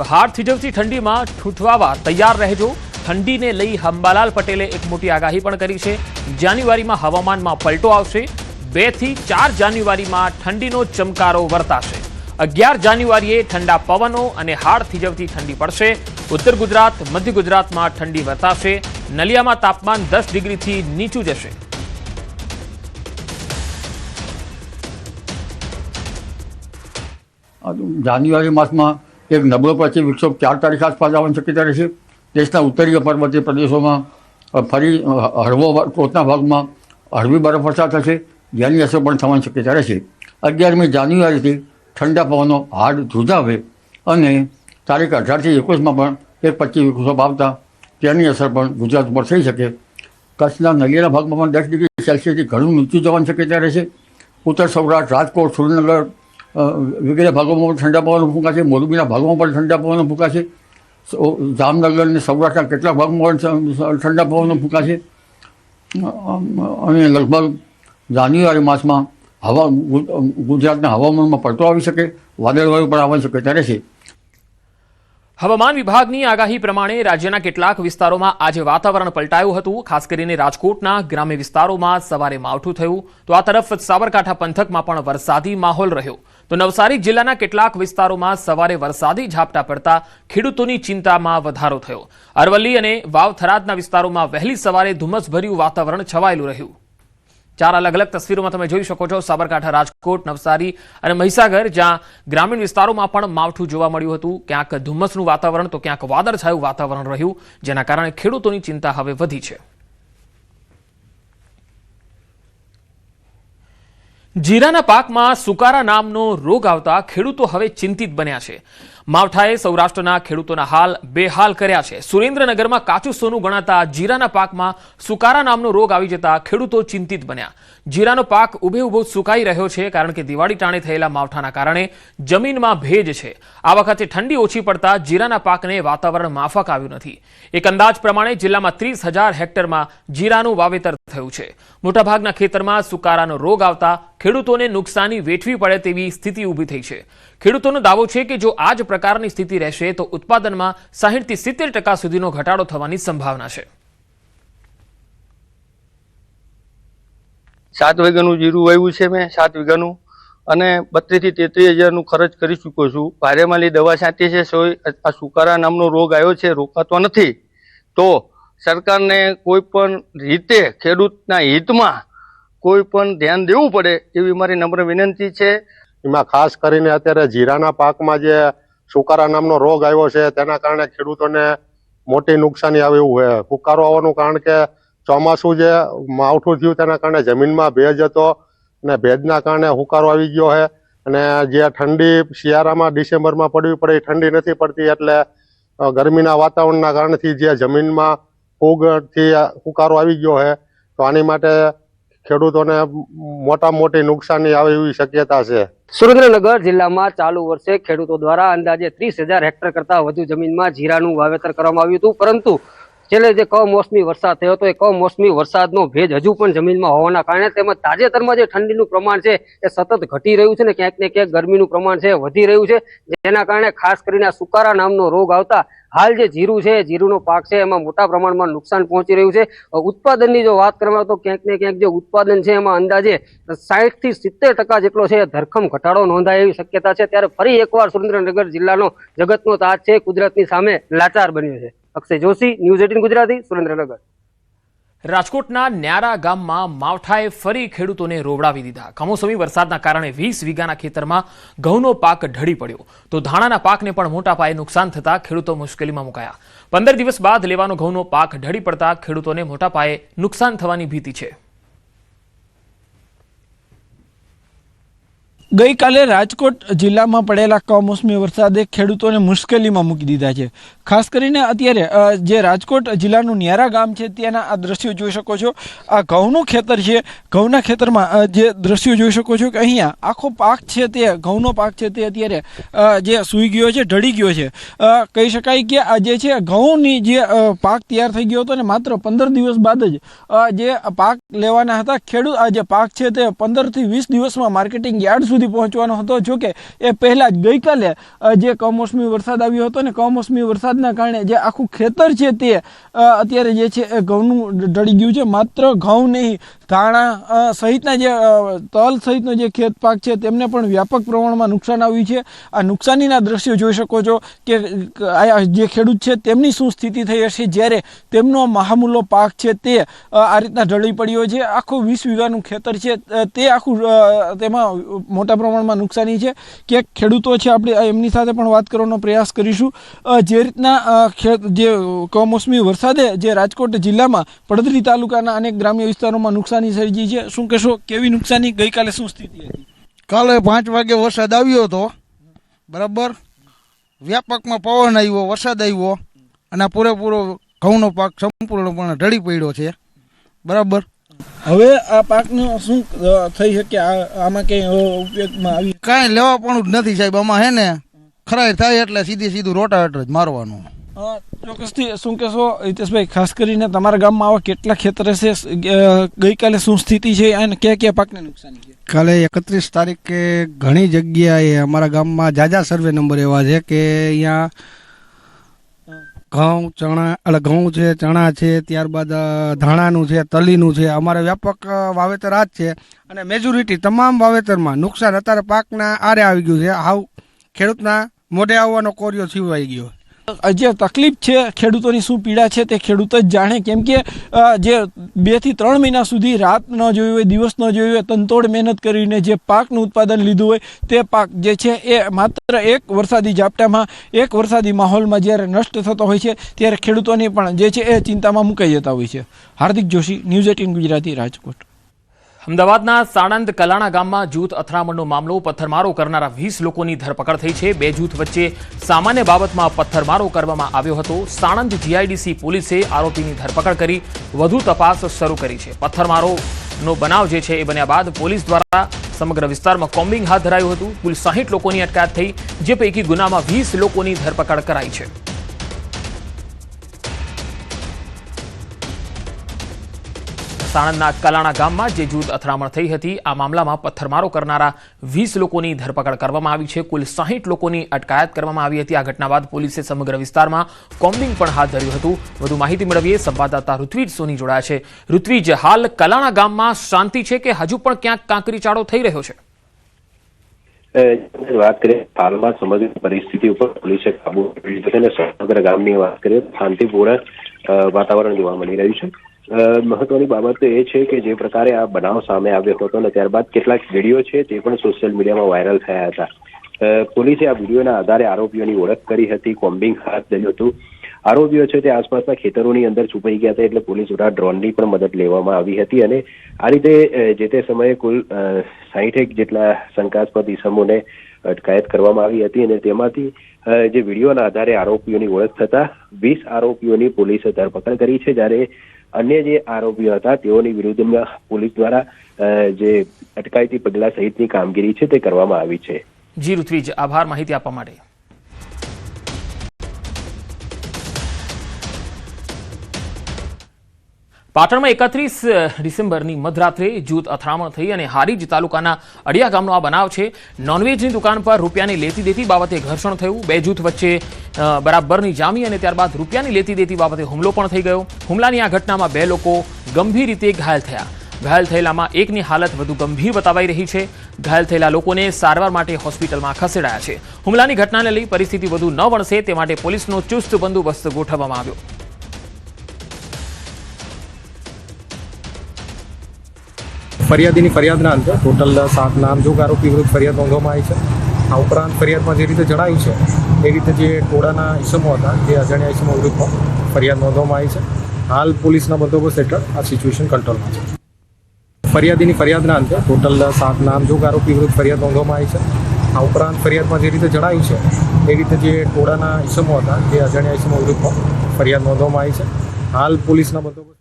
તો હાડ થીજવતી ઠંડીમાં ઠૂંઠવાવા તૈયાર રહેજો. ઠંડીને લઈ હંબાલાલ પટેલે એક મોટી આગાહી પણ કરી છે. જાન્યુઆરીમાં હવામાનમાં પલટો આવશે. બેથી ચાર જાન્યુઆરીમાં ઠંડીનો ચમકારો વર્તાશે. અગિયાર જાન્યુઆરીએ ઠંડા પવનો અને હાડ થીજવતી ઠંડી પડશે. ઉત્તર ગુજરાત, મધ્ય ગુજરાતમાં ઠંડી વર્તાશે. નલિયામાં તાપમાન દસ ડિગ્રીથી નીચું જશે. જાન્યુઆરી માસમાં એક નબળો પછી વિક્ષોભ ચાર તારીખ આસપાસ આવવાની શક્યતા રહેશે. દેશના ઉત્તરીય પર્વતીય પ્રદેશોમાં ફરી હળવો ટોચના ભાગમાં હળવી બરફવર્ષા થશે, જેની અસર પણ થવાની શક્યતા રહેશે. અગિયારમી જાન્યુઆરીથી ઠંડા પવનો હાડ ધ્રુજાવે અને તારીખ અઢારથી એકવીસમાં પણ એક પચીસ વિક્ષોભ આવતા તેની અસર પણ ગુજરાત ઉપર થઈ શકે. કચ્છના નલિયાના ભાગમાં પણ દસ ડિગ્રી સેલ્સિયસથી ઘણું નીચું જવાની શક્યતા રહેશે. ઉત્તર સૌરાષ્ટ્ર, રાજકોટ, સુરેન્દ્રનગર વગેરે ભાગોમાં પણ ઠંડા પવનો ફૂંકાશે, મોરબીના ભાગોમાં પણ ઠંડા પવનો ફૂંકાશે. જામનગર અને સૌરાષ્ટ્રના કેટલાક ભાગમાં પણ ઠંડા પવનો ફૂંકાશે. અને લગભગ જાન્યુઆરી માસમાં હવા ગુજરાતના હવામાનમાં પડતો આવી શકે વાદળવાયુ પણ આવવાની શક્યતા રહેશે. હવામાન વિભાગની આગાહી પ્રમાણે રાજ્યના કેટલાક વિસ્તારોમાં આજે વાતાવરણ પલટાયું હતું. ખાસ કરીને રાજકોટના ગ્રામ્ય વિસ્તારોમાં સવારે માવઠું થયું. તો આ તરફ સાબરકાંઠા પંથકમાં પણ વરસાદી માહોલ રહ્યો. તો નવસારી જિલ્લાના કેટલાક વિસ્તારોમાં સવારે વરસાદી ઝાપટા પડતા ખેડૂતોની ચિંતામાં વધારો થયો. અરવલ્લી અને વાવથરાદના વિસ્તારોમાં વહેલી સવારે ધુમ્મસભર્યું વાતાવરણ છવાયેલું રહ્યું. ચાર અલગ અલગ તસવીરોમાં તમે જોઈ શકો છો. સાબરકાંઠા, રાજકોટ, નવસારી અને મહીસાગર, જ્યાં ગ્રામીણ વિસ્તારોમાં પણ માવઠું જોવા મળ્યું હતું. ક્યાંક ધુમ્મસનું વાતાવરણ, તો ક્યાંક વાદળછાયું વાતાવરણ રહ્યું, જેના કારણે ખેડૂતોની ચિંતા હવે વધી છે. જીરાના પાકમાં સુકારા નામનો રોગ આવતા ખેડૂતો હવે ચિંતિત બન્યા છે. માવઠાએ સૌરાષ્ટ્રના ખેડૂતોના હાલ બેહાલ કર્યા છે. સુરેન્દ્રનગરમાં કાચું સોનું ગણાતા જીરાના પાકમાં સુકારા નામનો રોગ આવી જતા ખેડૂતો ચિંતિત બન્યા. જીરાનો પાક ઉભે ઊભો સુકાઈ રહ્યો છે કારણ કે દિવાળી ટાણે થયેલા માવઠાના કારણે જમીનમાં ભેજ છે. આ વખતે ઠંડી ઓછી પડતા જીરાના પાકને વાતાવરણ માફક આવ્યું નથી. એક અંદાજ પ્રમાણે જિલ્લામાં ત્રીસ હજાર હેક્ટરમાં જીરાનું વાવેતર થયું છે. મોટાભાગના ખેતરમાં સુકારાનો રોગ આવતા ખેડૂતોને નુકસાની વેઠવી પડે તેવી સ્થિતિ ઊભી થઈ છે. ખેડૂતોનો દાવો છે કે જો આ જ પ્રકારની સ્થિતિ રહેશે, તો ઉત્પાદનમાં સાહીઠથી સિત્તેર ટકા સુધીનો ઘટાડો થવાની સંભાવના છે. સાત વીઘાનું જીરું વાવ્યું છે મેં, સાત વીઘાનું. અને બત્રીસથી તેત્રીસ હજારનું ખર્ચ કરી ચૂક્યો છું. ભારેમાલી દવા છાંટી છે, સોય, આ સુકારા નામનો રોગ આવ્યો છે, રોકાતો નથી. તો સરકારને કોઈ પણ રીતે ખેડૂતના હિતમાં કોઈ પણ ધ્યાન દેવું પડે એવી મારી નમ્ર વિનંતી છે. એમાં ખાસ કરીને અત્યારે જીરાના પાકમાં જે સુકારા નામનો રોગ આવ્યો છે, તેના કારણે ખેડૂતોને મોટી નુકસાની આવે એવું છે ફુકારો આવવાનું કારણ કે ચોમાસું જે માવઠું થયું, તેના કારણે જમીનમાં ભેજ હતો અને ભેજના કારણે હુકારો આવી ગયો છે. અને જે ઠંડી શિયાળામાં, ડિસેમ્બરમાં પડવી પડે એ ઠંડી નથી પડતી, એટલે ગરમીના વાતાવરણના કારણથી જે જમીનમાં ફૂગથી હુકારો આવી ગયો છે, તો આની માટે ખેડૂતોને મોટા મોટી નુકસાની આવે એવી શક્યતા છે. સુરેન્દ્રનગર જિલ્લામાં ચાલુ વર્ષે ખેડૂતો દ્વારા અંદાજે ત્રીસ હેક્ટર કરતા વધુ જમીનમાં જીરાનું વાવેતર કરવામાં આવ્યું હતું, પરંતુ છેલ્લે જે કમોસમી વરસાદ થયો હતો, એ કમોસમી વરસાદનો ભેજ હજુ પણ જમીનમાં હોવાના કારણે તેમજ તાજેતરમાં જે ઠંડીનું પ્રમાણ છે, એ સતત ઘટી રહ્યું છે ને ક્યાંક ને ક્યાંક ગરમીનું પ્રમાણ છે વધી રહ્યું છે. જેના કારણે ખાસ કરીને સુકારા નામનો રોગ આવતા હાલ જે જીરું છે જીરુનો પાક છે, એમાં મોટા પ્રમાણમાં નુકસાન પહોંચી રહ્યું છે. ઉત્પાદનની જો વાત કરવામાં તો ક્યાંક ને ક્યાંક જે ઉત્પાદન છે, એમાં અંદાજે સાઠથી સિત્તેર ટકા જેટલો છે ધરખમ ઘટાડો નોંધાય એવી શક્યતા છે. ત્યારે ફરી એકવાર સુરેન્દ્રનગર જિલ્લાનો જગતનો તાજ છે, કુદરતની સામે લાચાર બન્યો છે. Akshay Joshi, news eighteen Gujarati, Surendranagar. રાજકોટના ન્યારા ગામમાં માવઠાએ ફરી ખેડૂતોને રોવડાવી દીધા. કમોસમી વરસાદના કારણે વીસ વીઘાના ખેતરમાં ઘઉંનો પાક ઢળી પડ્યો. તો ધાણાના પાકને પણ મોટા પાયે નુકસાન થતા ખેડૂતો મુશ્કેલીમાં મુકાયા. પંદર દિવસ બાદ લેવાનો ઘઉંનો પાક ઢળી પડતા ખેડૂતોને મોટા પાયે નુકસાન થવાની ભીતિ છે. ગઈકાલે રાજકોટ જિલ્લામાં પડેલા કમોસમી વરસાદે ખેડૂતોને મુશ્કેલીમાં મૂકી દીધા છે. ખાસ કરીને અત્યારે જે રાજકોટ જિલ્લાનું ન્યારા ગામ છે, ત્યાંના આ દ્રશ્યો જોઈ શકો છો. આ ઘઉંનું ખેતર છે. ઘઉંના ખેતરમાં જે દ્રશ્યો જોઈ શકો છો કે અહીંયા આખો પાક છે તે, ઘઉંનો પાક છે તે અત્યારે જે સૂઈ ગયો છે, ઢળી ગયો છે. કહી શકાય કે આ જે છે, ઘઉંની જે પાક તૈયાર થઈ ગયો હતો ને માત્ર પંદર દિવસ બાદ જ જે પાક લેવાના હતા, ખેડૂત આ જે પાક છે તે પંદરથી વીસ દિવસમાં માર્કેટિંગ યાર્ડ સુધી સુધી પહોંચવાનો હતો. જો કે એ પહેલાં જ ગઈકાલે જે કમોસમી વરસાદ આવ્યો હતો ને કમોસમી વરસાદના કારણે જે આખું ખેતર છે તે અત્યારે જે છે એ ઘઉંનું ઢળી ગયું છે. માત્ર ઘઉં નહીં ધાણા સહિતના જે તલ સહિતનો જે ખેત પાક છે, તેમને પણ વ્યાપક પ્રમાણમાં નુકસાન આવ્યું છે. આ નુકસાનીના દ્રશ્યો જોઈ શકો છો કે જે ખેડૂત છે, તેમની શું સ્થિતિ થઈ હશે જ્યારે તેમનો મહામૂલો પાક છે તે આ રીતના ઢળી પડ્યો છે. આખું વીસ વીઘાનું ખેતર છે તે આખું તેમાં મોટા પ્રમાણમાં નુકસાની છે. કે ખેડૂતો છે, આપણે એમની સાથે પણ વાત કરવાનો પ્રયાસ કરીશું. જે રીતના જે કમોસમી વરસાદે જે રાજકોટ જિલ્લામાં પડદરી તાલુકાના અનેક ગ્રામ્ય વિસ્તારોમાં નુકસાની સર્જી છે. શું કહેશો કેવી નુકસાની? ગઈકાલે શું સ્થિતિ હતી? કાલે પાંચ વાગે વરસાદ આવ્યો હતો. બરાબર? વ્યાપકમાં પવન આવ્યો વરસાદ આવ્યો અને આ પૂરેપૂરો ઘઉંનો પાક સંપૂર્ણપણે ઢળી પડ્યો છે. બરાબર? હવે આ પાકનો શું થઈ શકે? આ- આમાં કંઈ ઉપયોગમાં આવી કાંઈ લેવા પણ જ નથી સાહેબ. આમાં હે ને ખરાઈ થાય એટલે સીધી સીધું રોટાવેટર જ મારવાનું. ચોક્કસથી શું કહેશો, હિતેશભાઈ, ખાસ કરીને તમારા ગામમાં આવા કેટલા ખેતર છે ગઈકાલે શું સ્થિતિ છે અને કયા કયા પાકને નુકસાની છે? કાલે એકત્રીસ તારીખે ઘણી જગ્યાએ અમારા ગામમાં જાજા સર્વે નંબર એવા છે કે અહીંયા ઘઉં, ચણા એટલે ઘઉં છે, ચણા છે, ત્યારબાદ ધાણાનું છે, તલીનું છે, અમારે વ્યાપક વાવેતર આ જ છે અને મેજોરિટી તમામ વાવેતરમાં નુકસાન. અત્યારે પાકના આરે આવી ગયું છે. હાવ ખેડૂતના મોઢે આવવાનો કોરિયો છીવાઈ ગયો. જે તકલીફ છે ખેડૂતોની શું પીડા છે તે ખેડૂત જ જાણે. કેમ કે જે બેથી ત્રણ મહિના સુધી રાત ન જોયું હોય, દિવસ ન જોયું હોય, તનતોડ મહેનત કરીને જે પાકનું ઉત્પાદન લીધું હોય, તે પાક જે છે એ માત્ર એક વરસાદી ઝાપટામાં, એક વરસાદી માહોલમાં જ્યારે નષ્ટ થતો હોય છે, ત્યારે ખેડૂતોની પણ જે છે એ ચિંતામાં મુકાઈ જતા હોય છે. Hardik Joshi, news eighteen Gujarati Rajkot. અમદાવાદના સાણંદ કલાણા ગામમાં જૂથ અથડામણનો મામલો, પથ્થરમારો કરનારા વીસ લોકોની ધરપકડ થઈ છે. બે જૂથ વચ્ચે સામાન્ય બાબતમાં પથ્થરમારો કરવામાં આવ્યો હતો. સાણંદ જીઆઈડીસી પોલીસે આરોપીની ધરપકડ કરી, વધુ તપાસ શરૂ કરી છે. પથ્થરમારોનો બનાવ જે છે એ બન્યા બાદ પોલીસ દ્વારા સમગ્ર વિસ્તારમાં કોમ્બિંગ હાથ ધરાયું હતું. કુલ સાહીઠ લોકોની અટકાયત થઈ, જે પૈકી ગુનામાં વીસ લોકોની ધરપકડ કરાઈ છે. સાણંદના કલાણા ગામમાં જે જૂથ અથડામણ થઈ હતી, આ મામલામાં પથ્થરમારો કરનારા વીસ લોકોની ધરપકડ કરવામાં આવી છે. કુલ સાહીઠ લોકોની અટકાયત કરવામાં આવી હતી. આ ઘટના બાદ પોલીસે સમગ્ર વિસ્તારમાં કોમ્બિંગ પણ હાથ ધર્યું હતું. વધુ માહિતી મેળવીએ સંવાદદાતા ઋત્વિજ સોની જોડાયા છે. ઋત્વિજ, હાલ કલાણા ગામમાં શાંતિ છે કે હજુ પણ ક્યાંક કાંકરીચાળો થઈ રહ્યો છે? વાત કરીએ હાલમાં સમગ્ર પરિસ્થિતિ ઉપર પોલીસે કાબુ મેળવી સમગ્ર ગામની વાત કરીએ શાંતિપૂર્ણ વાતાવરણ જોવા મળી રહ્યું છે. મહત્વની બાબત એ છે કે જે પ્રકારે આ બનાવ સામે આવ્યો હતો અને ત્યારબાદ કેટલાક વીડિયો છે તે પણ સોશિયલ મીડિયામાં વાયરલ થયા હતા. પોલીસે આ વિડીયોના આધારે આરોપીઓની ઓળખ કરી હતી, કોમ્બિંગ હાથ ધર્યું હતું. આરોપીઓ છે તે આસપાસના ખેતરોની અંદર છુપાઈ ગયા હતા એટલે પોલીસ દ્વારા ડ્રોનની પણ મદદ લેવામાં આવી હતી અને આ રીતે જે તે સમયે કુલ સાહીઠેક જેટલા શંકાસ્પદ ઇસમોને અટકાયત કરવામાં આવી હતી અને તેમાંથી જે વિડીયોના આધારે આરોપીઓની ઓળખ થતા વીસ આરોપીઓની પોલીસે ધરપકડ કરી છે. જ્યારે અન્ય જે આરોપીઓ હતા, તેઓની વિરુદ્ધમાં પોલીસ દ્વારા જે અટકાયતી પગલા સહિતની કામગીરી છે તે કરવામાં આવી છે. જી ઋત્વિજ, આભાર માહિતી આપવા માટે. પાટણમાં એકત્રીસ ડિસેમ્બરની મધરાત્રે જૂથ અથડામણ થઈ અને હારીજ તાલુકાના અડિયા ગામનો આ બનાવ છે. નોનવેજની દુકાન પર રૂપિયાની લેતી દેતી બાબતે ઘર્ષણ થયું. બે જૂથ વચ્ચે બરાબરની જામી અને ત્યારબાદ રૂપિયાની લેતી દેતી બાબતે હુમલો પણ થઈ ગયો. હુમલાની આ ઘટનામાં બે લોકો ગંભીર રીતે ઘાયલ થયા. ઘાયલ થયેલામાં એકની હાલત વધુ ગંભીર બતાવાઈ રહી છે. ઘાયલ થયેલા લોકોને સારવાર માટે હોસ્પિટલમાં ખસેડાયા છે. હુમલાની ઘટનાને લઈ પરિસ્થિતિ વધુ ન વણસે તે માટે પોલીસનો ચુસ્ત બંદોબસ્ત ગોઠવવામાં આવ્યો. ફરિયાદીની ફરિયાદના અંતે ટોટલ સાત નામજોગ આરોપી વિરુદ્ધ ફરિયાદ નોંધવામાં આવી છે. આ ઉપરાંત ફરિયાદમાં જે રીતે જણાવ્યું છે, એ રીતે જે ટોળાના ઇસમો હતા, જે અજાણ્યા ઇસમો વિરુદ્ધમાં ફરિયાદ નોંધવામાં આવી છે. હાલ પોલીસના બંદોબસ્ત હેઠળ આ સિચ્યુએશન કંટ્રોલમાં છે. ફરિયાદીની ફરિયાદના અંતે ટોટલ સાત નામજોગ આરોપી વિરુદ્ધ ફરિયાદ નોંધવામાં આવી છે. આ ઉપરાંત ફરિયાદમાં જે રીતે જણાવ્યું છે, એ રીતે જે ટોળાના ઇસમો હતા, જે અજાણ્યા ઇસમો વિરુદ્ધમાં ફરિયાદ નોંધવામાં આવી છે. હાલ પોલીસના બંદોબસ્ત